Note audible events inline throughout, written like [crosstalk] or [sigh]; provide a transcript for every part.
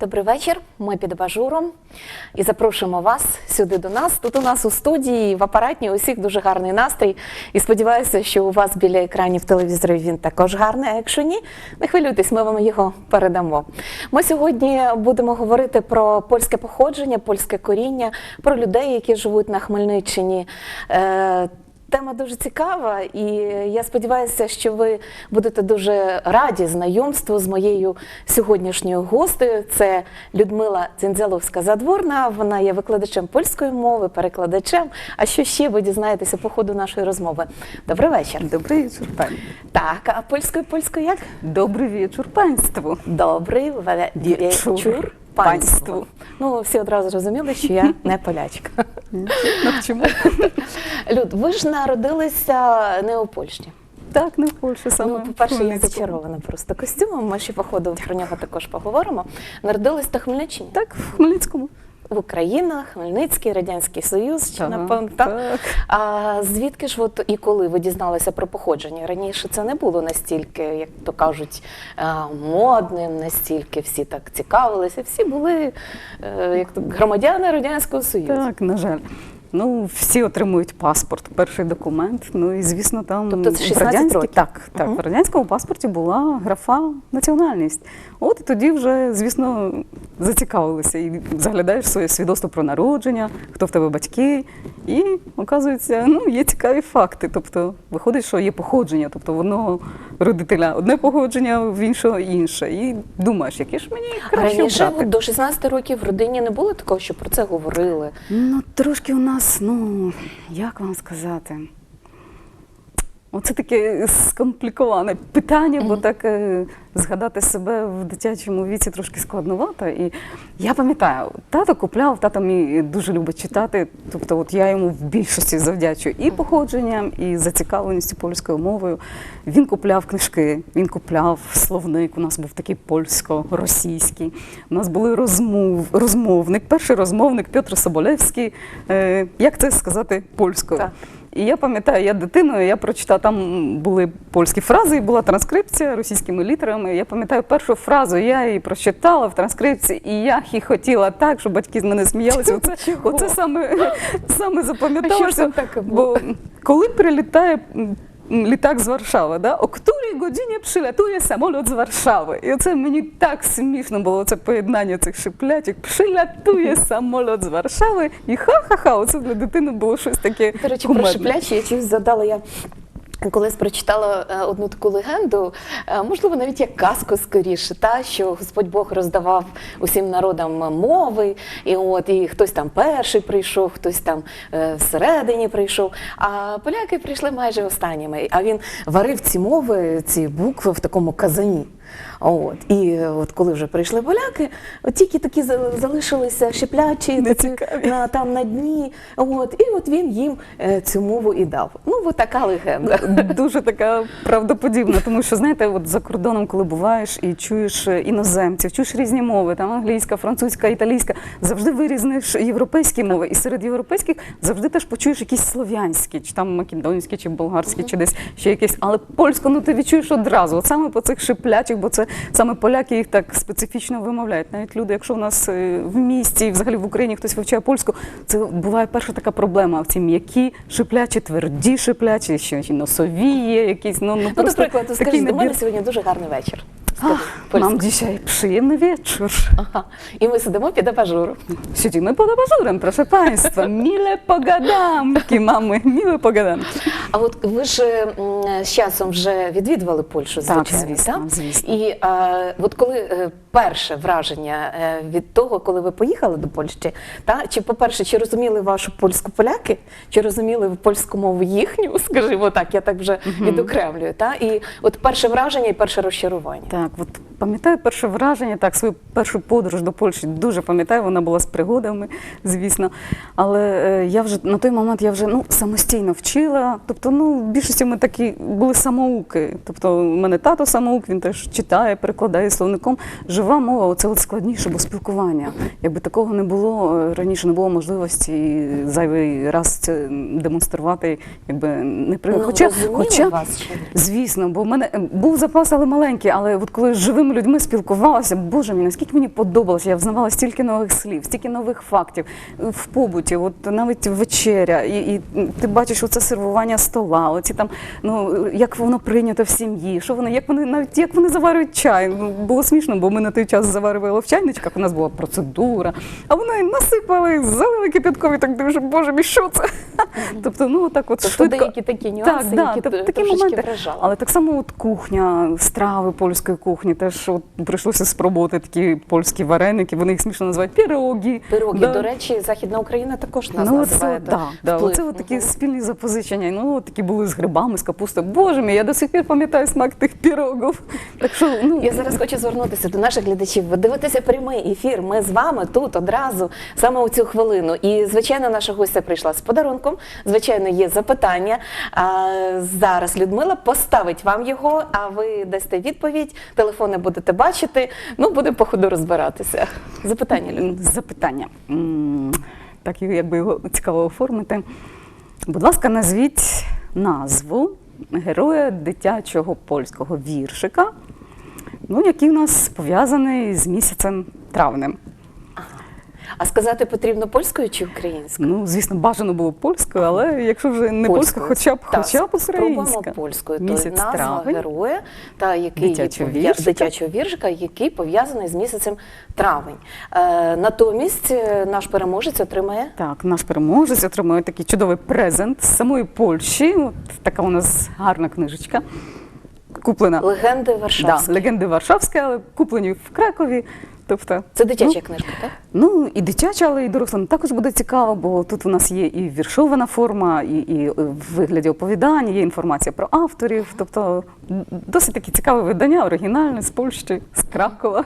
Добрий вечір. Ми під абажуром і запрошуємо вас сюди до нас. Тут у нас у студії в апаратні у всіх дуже гарний настрій. І сподіваюся, що у вас біля екранів телевізорів він також гарний. А якщо ні, не хвилюйтесь, ми вам його передамо. Ми сьогодні будемо говорити про польське походження, польське коріння, про людей, які живуть на Хмельниччині. Тема дуже цікава, і я сподіваюся, що ви будете дуже раді знайомству з моєю сьогоднішньою гостею. Це Людмила Дзінзяловська задворна. Вона є викладачем польської мови, перекладачем. А що ще ви дізнаєтеся по ходу нашої розмови? Добрий вечір. Dobry wieczór Pani. Так, а польською польською як? Dobry wieczór Państwu. Добрий Вечір вечір панству. Ну, всі одразу зрозуміли, що я не полячка. Ну чому? Люд, ви ж народилися не у Польщі. Так, не в Польщі саме. Ну, по-перше, я зачарована просто костюмом. Ми ще походу, про нього також поговоримо. Народились на Хмельниччині Так, в Хмельницькому. В Україні, Хмельницький, Радянський Союз, ще Ага, напевно. Так? так. А звідки ж от і коли ви дізналися про походження? Раніше це не було настільки, як то кажуть, е, модним, настільки всі так цікавилися. Всі були е, як то громадяни Радянського Союзу. Так, на жаль. Ну, всі отримують паспорт, перший документ. Ну і звісно, там Тобто це 16 в років? Так, так, Мгм. в радянському паспорті була графа національність. От і тоді вже, звісно, зацікавилися і заглядаєш своє свідоцтво про народження, хто в тебе батьки, і оказується, ну є цікаві факти. Тобто виходить, що є походження, тобто в одного родителя одне походження, в іншого інше. І думаєш, яке ж мені краще раніше обрати? до 16 років в родині не було такого, що про це говорили. Ну, трошки у нас, ну, як вам сказати. Оце таке скомпліковане питання, бо так е, згадати себе в дитячому віці трошки складновато. І я пам'ятаю, тато купляв, тато мій дуже любить читати. Тобто, от я йому в більшості завдячую і походженням, і зацікавленістю польською мовою. Він купляв книжки, він купляв словник. У нас був такий польсько-російський. У нас були розмов, розмовник, перший розмовник Петр Соболевський. Е, як це сказати польською? Так. І я пам'ятаю, я дитиною, я прочитала, там були польські фрази, і була транскрипція російськими літерами. Я пам'ятаю першу фразу, я її прочитала в транскрипції, і я хотіла так, що батьки з мене сміялися. Оце, Чого? оце саме, саме запам'яталося. Бо коли прилітає літак з Варшави, да? о котрій годині прилетує самоліт з Варшави. І оце мені так смішно було це поєднання цих шиплятів. Прилетує самоліт з Варшави, і ха-ха-ха, оце для дитини було щось таке. До речі, про кумедне. шиплячі я чогось задала я. Колись прочитала е, одну таку легенду, е, можливо, навіть як казку скоріше, та що Господь Бог роздавав усім народам мови, і от і хтось там перший прийшов, хтось там е, всередині прийшов. А поляки прийшли майже останніми. А він варив ці мови, ці букви в такому казані. От. І от коли вже прийшли поляки, от тільки такі залишилися шиплячі такі, на там на дні. От. І от він їм е, цю мову і дав. Ну, от така легенда. Дуже така правдоподібна, тому що знаєте, от за кордоном, коли буваєш і чуєш е, іноземців, чуєш різні мови, там англійська, французька, італійська, завжди вирізниш європейські мови, і серед європейських завжди теж почуєш якісь слов'янські, чи там македонські, чи болгарські, чи десь ще якісь, але польську ну ти відчуєш одразу, от саме по цих шиплячих, бо це саме поляки їх так специфічно вимовляють. Навіть люди, якщо у нас е, в місті і взагалі в Україні хтось вивчає польську, це буває перша така проблема. Ці м'які шиплячі, тверді шиплячі, ще ще носові є якісь. Ну, ну, Ну, просто наприклад, ти такий скажеш, до мене сьогодні дуже гарний вечір. Польською. mam dzisiaj przyjemny wieczór. Ага. І ми сидимо під абажуром. Siedzimy pod abażurem, proszę Państwa. Mile pogadamki mamy, miłe pogadanki. А от ви ж з часом вже відвідували Польщу, Так, звісно, так? звісно. І е, от коли е, перше враження е, від того, коли ви поїхали до Польщі, та чи по-перше, чи розуміли вашу польську поляки, чи розуміли ви польську мову їхню, [laughs] скажімо так, я так вже відокремлюю. Та? І от перше враження і перше розчарування. Так, от пам'ятаю перше враження, так, свою першу подорож до Польщі дуже пам'ятаю, вона була з пригодами, звісно. Але е, я вже на той момент я вже ну, самостійно вчила. Тобто, ну, в більшості ми такі були самоуки. Тобто, у мене тато самоук, він теж читає, перекладає словником. Жива мова, це от складніше, бо спілкування. Якби такого не було, е, раніше не було можливості зайвий раз це демонструвати, якби не при Ну, хоча, хоча вас? Звісно, бо в мене е, був запас, але маленький. Але от коли з живими людьми спілкувалася. Боже мій, наскільки мені подобалося. Я взнавала стільки нових слів, стільки нових фактів в побуті, от навіть вечеря, і, і ти бачиш оце сервування стола, оці там, ну як воно прийнято в сім'ї, що вони, як вони навіть як вони заварюють чай. Ну, було смішно, бо ми на той час заварювали в чайничках, у нас була процедура, а вони насипали, залили кип'яткові, так дивишся, боже мій, що це? Тобто, ну так от Тобто швидко. деякі такі нюанси, так, які такі моменти. вражали. Але так само от кухня, страви польської кухні, теж от прийшлося спробувати такі польські вареники, вони їх смішно називають пірогі. Пироги, Да. до речі, Західна Україна також нас Ну, називає. оце, да, да, оце от такі спільні запозичення. Ну, такі були з грибами, з капустою. Боже мій, я до сих пір пам'ятаю смак тих пірогів. Так що, ну, Я зараз хочу звернутися до наших глядачів. Ви дивитеся прямий ефір. Ми з вами тут одразу, саме у цю хвилину. І звичайно, наша гостя прийшла з подарунком. Звичайно, є запитання. А, зараз Людмила поставить вам його, а ви дасте відповідь. Телефони будете бачити. Ну, будемо по ходу розбиратися. Запитання Люди. Запитання. Так, якби його цікаво оформити. Будь ласка, назвіть назву героя дитячого польського віршика, ну, який у нас пов'язаний з місяцем травнем. А сказати потрібно польською чи українською? Ну, звісно, бажано було польською, але якщо вже не польська, хоча б Так, хоча б спробуємо українська. польською. То Місяць назва травень. героя та який Дитячого пов'я- віршика. дитячого віршика, який пов'язаний з місяцем травень. Е, натомість е, наш переможець отримає Так, наш переможець отримує такий чудовий презент з самої Польщі. От така у нас гарна книжечка. Куплена легенди да, легенди Варшавські, але куплені в Кракові. Тобто, Це дитяча ну, книжка, так? Ну і дитяча, але і дорослим також буде цікаво, бо тут у нас є і віршована форма, і, і в вигляді оповідання, є інформація про авторів. Тобто досить таке цікаве видання, оригінальне з Польщі, з Кракова.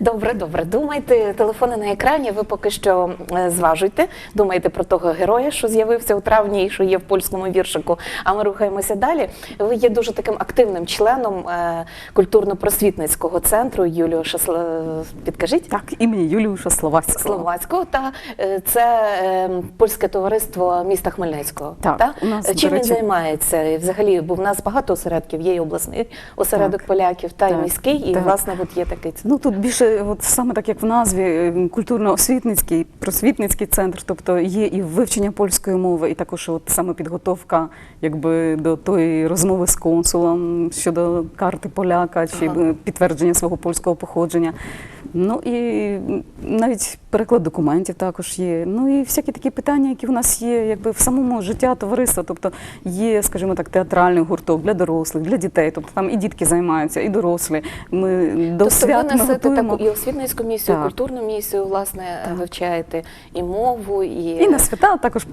Добре, добре. Думайте, телефони на екрані. Ви поки що е, зважуйте. Думайте про того героя, що з'явився у травні і що є в польському віршику. А ми рухаємося далі. Ви є дуже таким активним членом е, культурно-просвітницького центру Юлію Шасла. Підкажіть. Так, імені Юліуша Словацького. Словацького та е, це е, польське товариство міста Хмельницького. Так, та? у нас, Е, Чим до він займається? І Взагалі, бо в нас багато осередків, є і обласний осередок Так, поляків, та так, міський, і так. власне от є такий Ну тут більше, от саме так як в назві, е, культурно-освітницький, просвітницький центр, тобто є і вивчення польської мови, і також от саме підготовка якби до тої розмови з консулом щодо карти поляка чи Ага. е, підтвердження свого польського походження. Ну і навіть переклад документів також є. Ну і всякі такі питання, які в нас є, якби в самому життя товариства. Тобто є, скажімо так, театральний гурток для дорослих, для дітей. Тобто там і дітки займаються, і дорослі. Ми до Тобто свят ви несете готуємо. таку і освітницьку місію, і культурну місію, власне, Так. вивчаєте і мову, і, І на свята також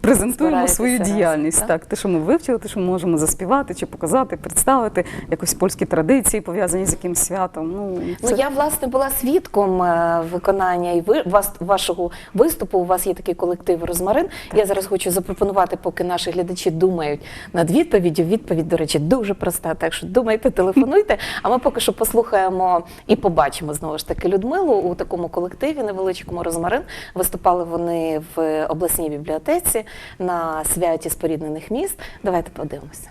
презентуємо свою діяльність. так? Так? те, що ми вивчили, те, що ми можемо заспівати чи показати, представити якось польські традиції пов'язані з якимсь святом. Ну, Ну я власне була свідком е, виконання і ви вас вашого виступу. У вас є такий колектив Розмарин. Я зараз хочу запропонувати, поки наші глядачі думають над відповіддю. Відповідь, до речі, дуже проста. Так що думайте, телефонуйте. А ми поки що послухаємо і побачимо знову ж таки Людмилу у такому колективі невеличкому Розмарин. Виступали вони в обласній бібліотеці на святі споріднених міст. Давайте подивимося.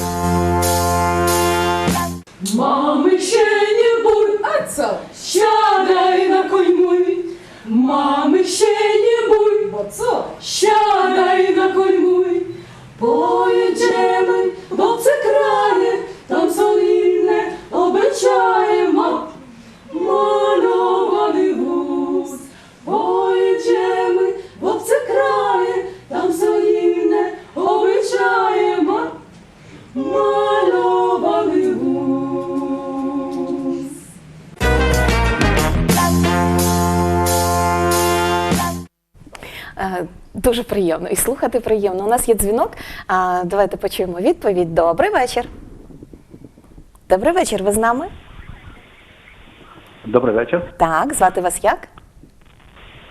Mamy się nie bój, a co? Siadaj Дуже приємно і слухати приємно. У нас є дзвінок. А давайте почуємо відповідь. Добрий вечір. Добрий вечір. Ви з нами? Добрий вечір. Так, звати вас як?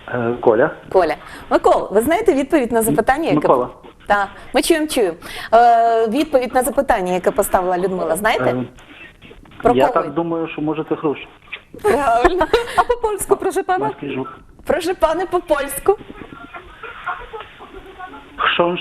Е, Коля. Коля. Микол, ви знаєте відповідь на запитання, яке Микола. Так, ми чуємо, чуємо. Е, відповідь на запитання, яке поставила Людмила. Знаєте? Е, Про Я кого? так думаю, що може це хрущ. Правильно. А по польську прошу пана? Маський жук. Прошу пане по польську. Хшонш.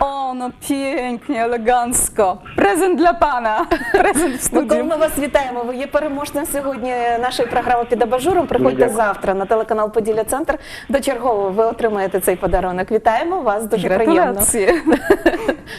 О, no pięknie, elegancko. Презент для пана. Презент в Микола, студію. ми вас вітаємо. Ви є переможцем сьогодні нашої програми під абажуром. Приходьте Дякую. завтра завтра на телеканал Поділля Центр. До чергового ви отримаєте цей подарунок. Вітаємо вас. Дуже приємно. Гратуляції.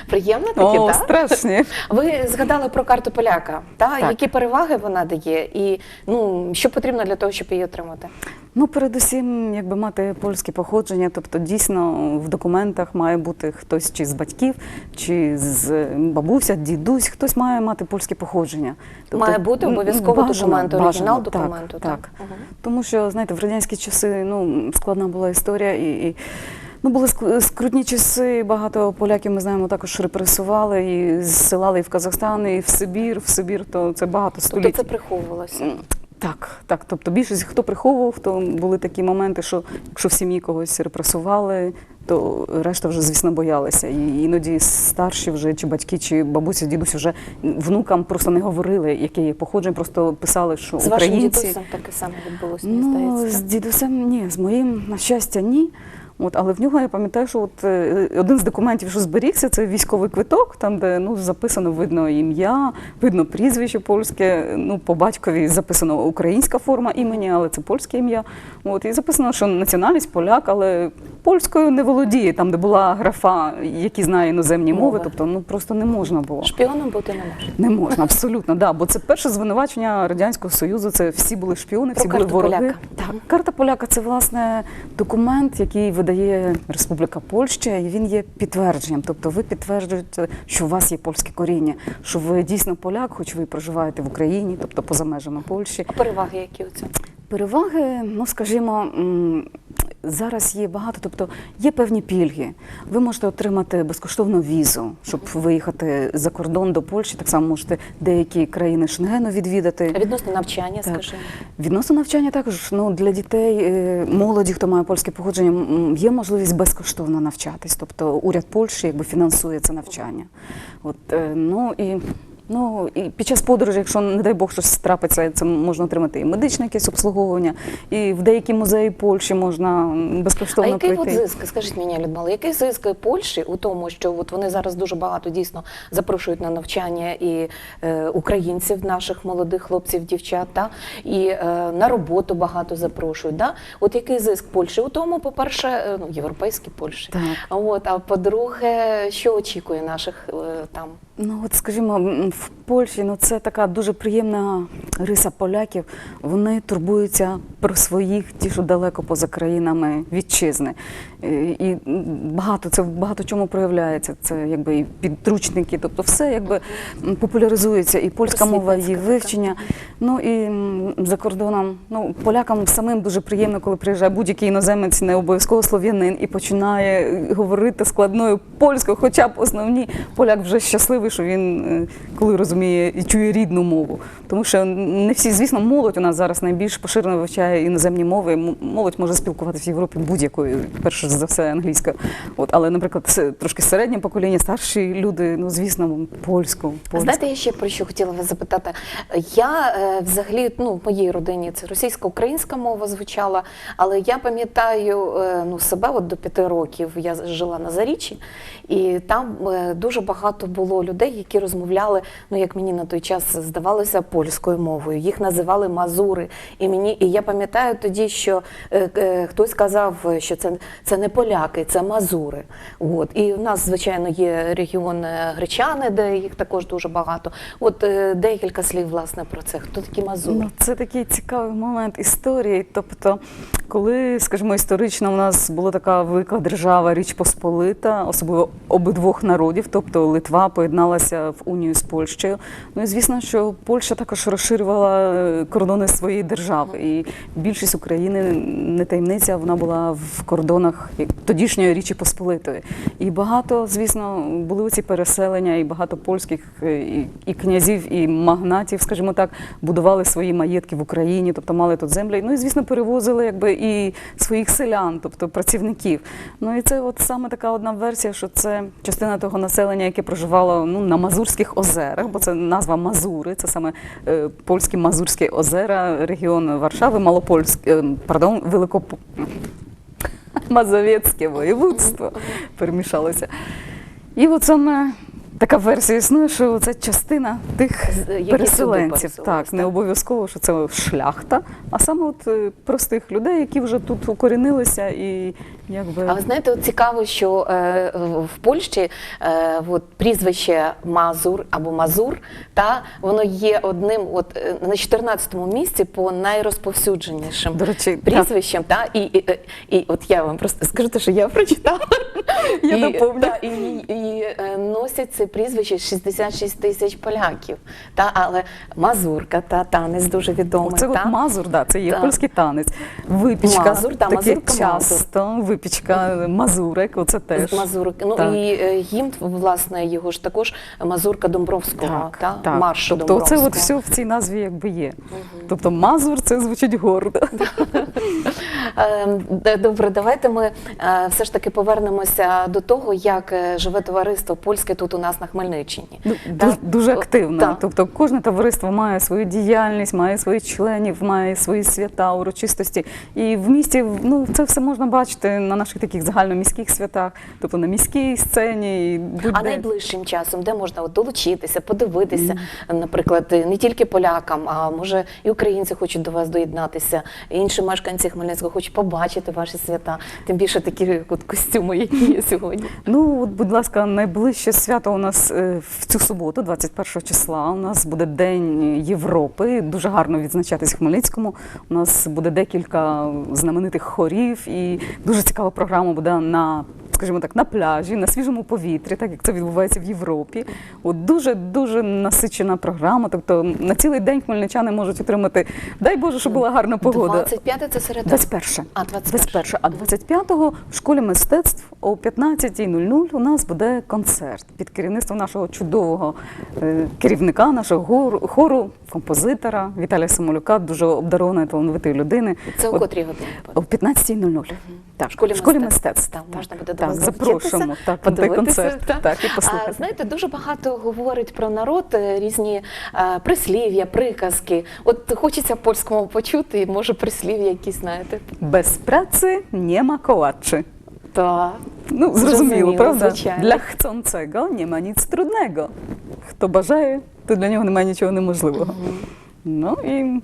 Приємно таки, О, так? страшні. Ви згадали про карту поляка. Та Так. які переваги вона дає, і ну що потрібно для того, щоб її отримати? Ну, передусім, якби мати польське походження, тобто дійсно в документах має бути хтось чи з батьків, чи з бабуся, дідусь, хтось має мати польське походження. Тобто, Має бути обов'язково документ, оригінал бажано, документу. Так, так. Мгм. Тому що, знаєте, в радянські часи ну, складна була історія і. і Ну, були ск- скрутні часи, багато поляків, ми знаємо, також репресували і зсилали і в Казахстан, і в Сибір, в Сибір, то це багато Тобто це приховувалося. Так, так. Тобто більшість хто приховував, то були такі моменти, що якщо в сім'ї когось репресували, то решта вже, звісно, боялися. І іноді старші вже чи батьки, чи бабусі, дідусь вже внукам просто не говорили, яке є походження, просто писали, що З вашим українці. дідусем таке саме відбулося, мені Ну, здається. з дідусем ні, з моїм, на щастя, ні. От, але в нього я пам'ятаю, що от, е, один з документів, що зберігся, це військовий квиток, там, де ну, записано видно ім'я, видно прізвище польське. Ну, по батькові записано українська форма імені, але це польське ім'я. От, і записано, що національність поляк, але польською не володіє, там, де була графа, які знає іноземні мови, Мови. тобто ну, просто не можна було. Шпіоном бути не може. Не можна, абсолютно, да. Бо це перше звинувачення Радянського Союзу. Це всі були шпіони, Про всі були карту вороги. поляка. Так, карта поляка це власне документ, який видає Республіка Польща, і він є підтвердженням. Тобто, ви підтверджуєте, що у вас є польське коріння, що ви дійсно поляк, хоч ви проживаєте в Україні, тобто поза межами Польщі. А переваги які у цьому? Переваги, ну скажімо, зараз є багато, тобто є певні пільги. Ви можете отримати безкоштовну візу, щоб виїхати за кордон до Польщі. Так само можете деякі країни Шенгену відвідати. А відносно навчання, Так. скажімо. Відносно навчання також ну, для дітей, е, молоді, хто має польське походження, є можливість безкоштовно навчатись. Тобто уряд Польщі якби фінансує це навчання. От, е, ну, і, ну, і під час подорожі, якщо, не дай Бог, щось трапиться, це можна отримати і медичне якесь обслуговування, і в деякі музеї Польщі можна м, А безкоштовно який от зиск, скажіть мені, Людмила, який зиск Польщі у тому, що от вони зараз дуже багато дійсно запрошують на навчання і е, українців, наших молодих хлопців, дівчат, та, і е, на роботу багато запрошують. Да? От який зиск Польщі? У тому, по-перше, е, ну, європейській Польщі. Так. От, а по-друге, що очікує наших е, там? Ну, от скажімо, в Польщі ну це така дуже приємна риса поляків. Вони турбуються про своїх, ті, що далеко поза країнами вітчизни. Е, І багато це в багато чому проявляється. Це якби і підручники, тобто все якби популяризується, і польська мова, її вивчення. Ну і за кордоном, ну полякам самим дуже приємно, коли приїжджає будь-який іноземець, не обов'язково слов'янин, і починає говорити складною польською, хоча б основні поляк вже щасливий, що він е, коли розуміє і чує рідну мову. Тому що не всі, звісно, молодь у нас зараз найбільш поширено вивчає іноземні мови. Молодь може спілкуватися в Європі будь-якою, перше за все англійською. От, але, наприклад, трошки середнє покоління, старші люди, ну звісно, польську. польську. Знаєте, я ще про що хотіла вас запитати. Я е, взагалі ну, в моїй родині це російсько-українська мова звучала, але я пам'ятаю е, ну, себе от до п'яти років. Я жила на Заріччі, і там е, дуже багато було людей, які розмовляли, ну як мені на той час здавалося, польською мовою. Їх називали мазури. І мені, і я пам'ятаю тоді, що е, е, хтось казав, що це, це не поляки, це мазури. От. І в нас, звичайно, є регіон е, гречани, де їх також дуже багато. От е, декілька слів власне про це. Хто такі мазури? Ну, це такий цікавий момент історії. Тобто, коли, скажімо, історично у нас була така велика держава Річ Посполита, особливо обидвох народів, тобто Литва поєдналася в унію з Польщею. Ну і звісно, що Польща також розширювала е, кордони своєї держави. І більшість України не таємниця, вона була в кордонах тодішньої Річі Посполитої. І багато, звісно, були ці переселення, і багато польських е, і, князів, і магнатів, скажімо так, будували свої маєтки в Україні, тобто мали тут землі. Ну і звісно, перевозили якби і своїх селян, тобто працівників. Ну і це от саме така одна версія, що це частина того населення, яке проживало ну на Мазурських озерах, бо це назва Мазури, це саме е, польські Мазурські озера, регіон Варшави, Малопольськ, е, пардон, Великоп... Мазовецьке воєводство перемішалося. І от саме така версія існує, що це частина тих переселенців. Так, не обов'язково, що це шляхта, а саме от е, простих людей, які вже тут укорінилися і якби. А ви знаєте, от цікаво, що е, в Польщі е, от, прізвище Мазур або Мазур, та воно є одним, от е, на 14-му місці по найрозповсюдженішим До речі, прізвищем. Та, і, і, е, і от я вам просто скажу, те, що я прочитала. Я і, та, і, і е, носять це прізвище 66 тисяч поляків. Та, але Мазурка, та танець дуже відомий. Оце та. от мазур, да, це є Так. польський танець. Випічка, Мазур, таке мазурка, часто, випічка мазурек, оце теж. З Мазурок. Ну Так. і е, гімн, власне, його ж також Мазурка Домбровського, та? марш тобто Домбровського. це от все в цій назві якби є. Тобто мазур це звучить гордо. [laughs] Е, Добре, давайте ми е, все ж таки повернемося до того, як е, живе товариство польське тут у нас на Хмельниччині. Ну, дуже, дуже активно. Так. Тобто кожне товариство має свою діяльність, має своїх членів, має свої свята, урочистості. І в місті ну, це все можна бачити на наших таких загальноміських святах, тобто на міській сцені. і А найближчим часом, де можна от долучитися, подивитися, наприклад, не тільки полякам, а може і українці хочуть до вас доєднатися, і інші мешканці Хмельницького хочуть побачити ваші свята, тим більше такі от костюми, які є сьогодні. Ну, от, будь ласка, найближче свято у нас е, в цю суботу, 21 числа. У нас буде День Європи. Дуже гарно відзначатись в Хмельницькому. У нас буде декілька знаменитих хорів, і дуже цікава програма буде на. Скажімо так, на пляжі, на свіжому повітрі, так як це відбувається в Європі. От дуже дуже насичена програма. Тобто на цілий день хмельничани можуть отримати. Дай Боже, щоб була гарна погода. 25 це середа. 21. А, 21. 21. А 25-го в школі мистецтв о 15.00 у нас буде концерт під керівництвом нашого чудового е, керівника, нашого хору, композитора Віталія Самолюка, дуже обдарованої талановитої людини. Це о котрій годині? о 15.00. Так, В школі мистецтв. мистецтв. Там можна буде так, запрошуємо так, подивитися, концерт. так. Так, і А, знаєте, дуже багато говорить про народ е, різні е, прислів'я, приказки. От хочеться польському почути, і може прислів'я якісь знаєте. Без праці нема kołaczy. Так. Ну, Зрозуміло, правда? звичайно. Для nie ma nic trudnego. Хто бажає, то для нього немає нічого неможливого. Ну і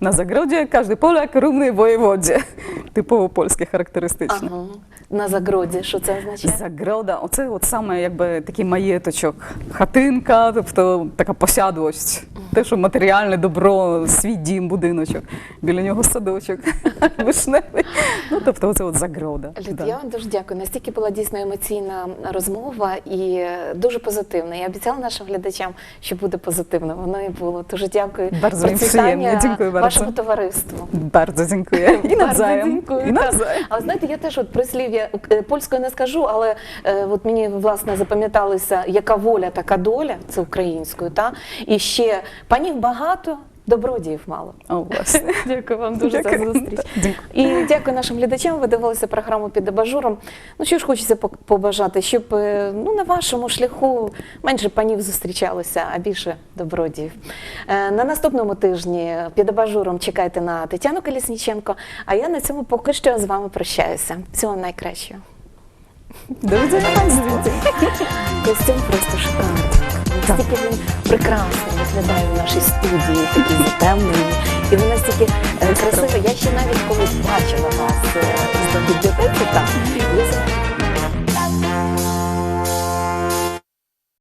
на загороді кожен поляк рівний воєводі. Типово польське характеристично. Ага. На загороді, що це означає? Загрода, оце от саме якби такий маєточок, хатинка, тобто така посядливість. Те, що матеріальне добро, свій дім, будиночок, біля нього садочок [laughs] вишневий. Ну, тобто, оце от загрода. Люд, да. я вам дуже дякую. Настільки була дійсно емоційна розмова і е, дуже позитивна. Я обіцяла нашим глядачам, що буде позитивно. Воно і було. Дуже дякую. Bardzo przyjemnie. Dziękuję bardzo. вашому товариству. Bardzo [laughs] dziękuję. І навзаєм. І навзаєм. Але знаєте, я теж от прислів'я е, польською не скажу, але е, от мені власне запам'яталося, яка воля, така доля, це українською, та і ще панів багато. Добродіїв мало. О, власне. [laughs] Дякую вам дуже Дякую. за зустріч. Дякую. І дякую нашим глядачам. Ви дивилися програму під абажуром. Ну що ж хочеться побажати, щоб е, ну на вашому шляху менше панів зустрічалося, а більше добродіїв. Е, На наступному тижні під абажуром чекайте на Тетяну Колісніченко. А я на цьому поки що з вами прощаюся. Всього найкращого. До Państwu. Костюм просто шикарний. Настільки він прекрасно виглядає в нашій студії, такий затемнений. І ви настільки е, красиво. Я ще навіть колись бачила вас з в бібліотеці там.